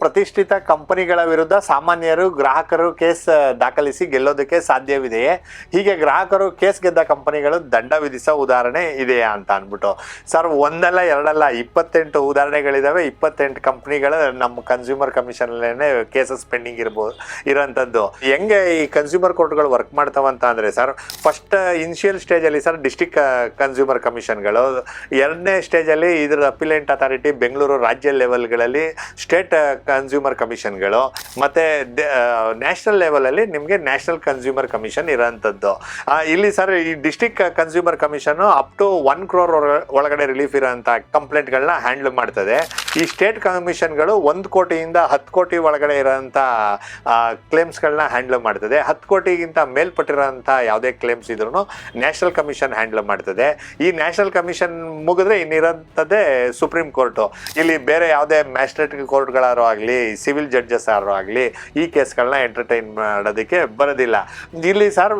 ಪ್ರತಿಷ್ಠಿತ ಕಂಪನಿಗಳ ವಿರುದ್ಧ ಸಾಮಾನ್ಯರು ಗ್ರಾಹಕರು ಕೇಸ್ ದಾಖಲಿಸಿ ಗೆಲ್ಲೋದಕ್ಕೆ ಸಾಧ್ಯವಿದೆಯೇ? ಹೀಗೆ ಗ್ರಾಹಕರು ಕೇಸ್ ಗೆದ್ದ ಕಂಪನಿಗಳು ದಂಡ ವಿಧಿಸೋ ಉದಾಹರಣೆ ಇದೆಯಾ ಅಂತ ಅಂದ್ಬಿಟ್ಟು. ಸರ್, ಒಂದಲ್ಲ, ಎರಡಲ್ಲ, ಇಪ್ಪತ್ತೆಂಟು ಉದಾಹರಣೆಗಳಿದಾವೆ. ಇಪ್ಪತ್ತೆಂಟು ಕಂಪ್ನಿಗಳು ನಮ್ಮ ಕನ್ಸ್ಯೂಮರ್ ಕಮಿಷನ್ಲೇನೆ ಕೇಸಸ್ ಪೆಂಡಿಂಗ್ ಇರ್ಬೋದು ಇರೋಂಥದ್ದು. ಹೆಂಗೆ ಈ ಕನ್ಸ್ಯೂಮರ್ ಕೋರ್ಟ್ಗಳು ವರ್ಕ್ ಮಾಡ್ತಾವಂತ ಅಂದರೆ ಸರ್ ಫಸ್ಟ್ ಇನಿಷಿಯಲ್ ಸ್ಟೇಜಲ್ಲಿ ಸರ್ ಡಿಸ್ಟಿಕ್ ಕನ್ಸ್ಯೂಮರ್ ಕಮಿಷನ್ಗಳು ಎರಡನೇ ಸ್ಟೇಜಲ್ಲಿ ಇದರ ಅಪಿಲೆಂಟ್ ಅಥಾರಿಟಿ ಬೆಂಗಳೂರು ರಾಜ್ಯ ಲೆವೆಲ್ಗಳಲ್ಲಿ ಸ್ಟೇಟ್ ಕನ್ಸ್ಯೂಮರ್ ಕಮಿಷನ್ಗಳು ಮತ್ತು ನ್ಯಾಷನಲ್ ಲೆವೆಲಲ್ಲಿ ನಿಮಗೆ ನ್ಯಾಷನಲ್ ಕನ್ಸ್ಯೂಮರ್ ಕಮಿಷನ್ ಇರೋಂಥದ್ದು. ಇಲ್ಲಿ ಸರ್ ಈ district consumer commission up to one crore ಒಳಗಡೆ ರಿಲೀಫ್ ಇರೋಂಥ ಕಂಪ್ಲೇಂಟ್ಗಳನ್ನ ಹ್ಯಾಂಡಲ್ ಮಾಡ್ತದೆ. ಈ ಸ್ಟೇಟ್ ಕಮಿಷನ್ಗಳು ಒಂದು ಕೋಟಿಯಿಂದ ಹತ್ತು ಕೋಟಿ ಒಳಗಡೆ ಇರೋಂಥ ಕ್ಲೇಮ್ಸ್ಗಳನ್ನ ಹ್ಯಾಂಡಲ್ ಮಾಡ್ತದೆ. ಹತ್ತು ಕೋಟಿಗಿಂತ ಮೇಲ್ಪಟ್ಟಿರೋಂಥ ಯಾವುದೇ ಕ್ಲೇಮ್ಸ್ ಇದ್ರೂ ನ್ಯಾಷನಲ್ ಕಮಿಷನ್ ಹ್ಯಾಂಡಲ್ ಮಾಡ್ತದೆ. ಈ ನ್ಯಾಷನಲ್ ಕಮಿಷನ್ ಮುಗಿದ್ರೆ ಇನ್ನಿರೋಂಥದ್ದೇ ಸುಪ್ರೀಂ ಕೋರ್ಟು. ಇಲ್ಲಿ ಬೇರೆ ಯಾವುದೇ ಮ್ಯಾಜಿಸ್ಟ್ರೇಟ್ ಕೋರ್ಟ್ಗಳಾರು ಆಗಲಿ, ಸಿವಿಲ್ ಜಡ್ಜಸ್ ಆರು ಆಗಲಿ, ಈ ಕೇಸ್ಗಳನ್ನ ಎಂಟರ್ಟೈನ್ ಮಾಡೋದಕ್ಕೆ ಬರೋದಿಲ್ಲ. ಇಲ್ಲಿ ಸರ್,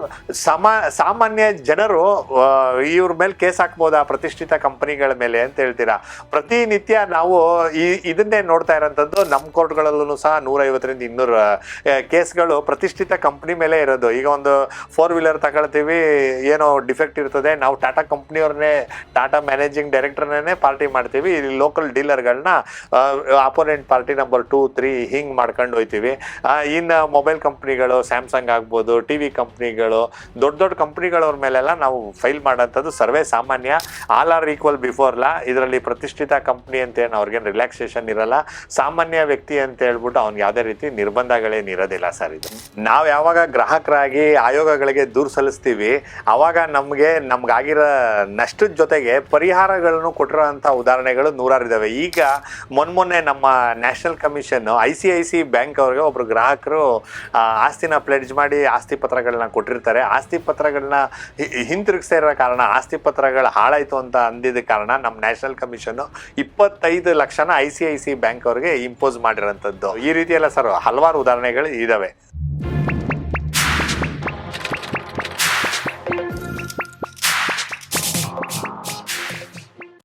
ಸಮ, ಸಾಮಾನ್ಯ ಜನರು ಇವ್ರ ಮೇಲೆ ಕೇಸ್ ಹಾಕ್ಬೋದಾ? ಪ್ರತಿಷ್ಠಿತ ಕಂಪನಿಗಳ ಮೇಲೆ ಅಂತ ಹೇಳ್ತೀರಾ? ಪ್ರತಿನಿತ್ಯ ನಾವು ಈ ಇದನ್ನೇ ನೋಡ್ತಾ ಇರೋಂಥದ್ದು ನಮ್ಮ ಕೋರ್ಟ್ಗಳಲ್ಲೂ ಸಹ ನೂರೈವತ್ತರಿಂದ ಇನ್ನೂರು ಕೇಸ್ಗಳು ಪ್ರತಿಷ್ಠಿತ ಕಂಪ್ನಿ ಮೇಲೆ ಇರೋದು. ಈಗ ಒಂದು ಫೋರ್ ವೀಲರ್ ತಗೊಳ್ತೀವಿ, ಏನೋ ಡಿಫೆಕ್ಟ್ ಇರ್ತದೆ, ನಾವು ಟಾಟಾ ಕಂಪ್ನಿಯವ್ರನ್ನೇ, ಟಾಟಾ ಮ್ಯಾನೇಜಿಂಗ್ ಡೈರೆಕ್ಟರ್ನೇ ಪಾರ್ಟಿ ಮಾಡ್ತೀವಿ. ಇಲ್ಲಿ local ಡೀಲರ್ಗಳನ್ನ opponent party number two three ಹಿಂಗೆ ಮಾಡ್ಕೊಂಡು ಹೋಯ್ತೀವಿ. ಇನ್ನು ಮೊಬೈಲ್ ಕಂಪ್ನಿಗಳು ಸ್ಯಾಮ್ಸಂಗ್ ಆಗ್ಬೋದು ಟಿ ವಿ ಕಂಪ್ನಿಗಳು ದೊಡ್ಡ ದೊಡ್ಡ ಕಂಪ್ನಿಗಳವ್ರ ಮೇಲೆಲ್ಲ ನಾವು ಫೈಲ್ ಮಾಡೋಂಥದ್ದು ಸರ್ವೇ ಸಾಮಾನ್ಯ all are equal before law. ಇದರಲ್ಲಿ ಪ್ರತಿಷ್ಠಿತ ಕಂಪ್ನಿ ಅಂತ ಏನು ಅವ್ರಿಗೇನು ರಿಲ್ಯಾಕ್ಸೇಷನ್ ಇರಲ್ಲ. ಸಾಮಾನ್ಯ ವ್ಯಕ್ತಿ ಅಂತ ಹೇಳ್ಬಿಟ್ಟು ಅವ್ನಿಗೆ ಯಾವುದೇ ರೀತಿ ನಿರ್ಬಂಧಗಳೇನು ಇರೋದಿಲ್ಲ ಸರ್ ಇದು. ನಾವು ಯಾವಾಗ ಗ್ರಾಹಕರಾಗಿ ಆಯೋಗಗಳಿಗೆ ದೂರು ಸಲ್ಲಿಸ್ತೀವಿ, ಅವಾಗ ನಮಗೆ ನಮ್ಗಾಗಿರೋ ನಷ್ಟದ ಜೊತೆಗೆ ಪರಿಹಾರಗಳನ್ನು ಕೊಟ್ಟಿರೋಂಥ ಉದಾಹರಣೆಗಳು ನೂರಾರು ಇದ್ದಾವೆ ಈಗ ಮೊನ್ನೆ ನಮ್ಮ national commission, I C I C bank ಅವ್ರಿಗೆ ಒಬ್ಬರು ಗ್ರಾಹಕರು ಆಸ್ತಿನ ಪ್ಲೆಡ್ಜ್ ಮಾಡಿ ಆಸ್ತಿ ಪತ್ರಗಳನ್ನ ಕೊಟ್ಟಿರ್ತಾರೆ. ಆಸ್ತಿ ಪತ್ರಗಳನ್ನ ಹಿಂತಿರುಗಿಸ್ತಾ ಇರೋ ಕಾರಣ ಆಸ್ತಿ ಪತ್ರಗಳು ಹಾಳಾಯಿತು ಅಂತ ಅಂದಿದ್ದ ಕಾರಣ ನಮ್ಮ ನ್ಯಾಷನಲ್ ಕಮಿಷನ್ ಇಪ್ಪತ್ತೈದು ಲಕ್ಷನ I C I C bank ಅವ್ರಿಗೆ ಇಂಪೋಸ್ ಮಾಡಿರೋಂಥದ್ದು. ಈ ರೀತಿ ಸರ್ ಹಲವಾರು ಉದಾಹರಣೆಗಳು ಇದಾವೆ.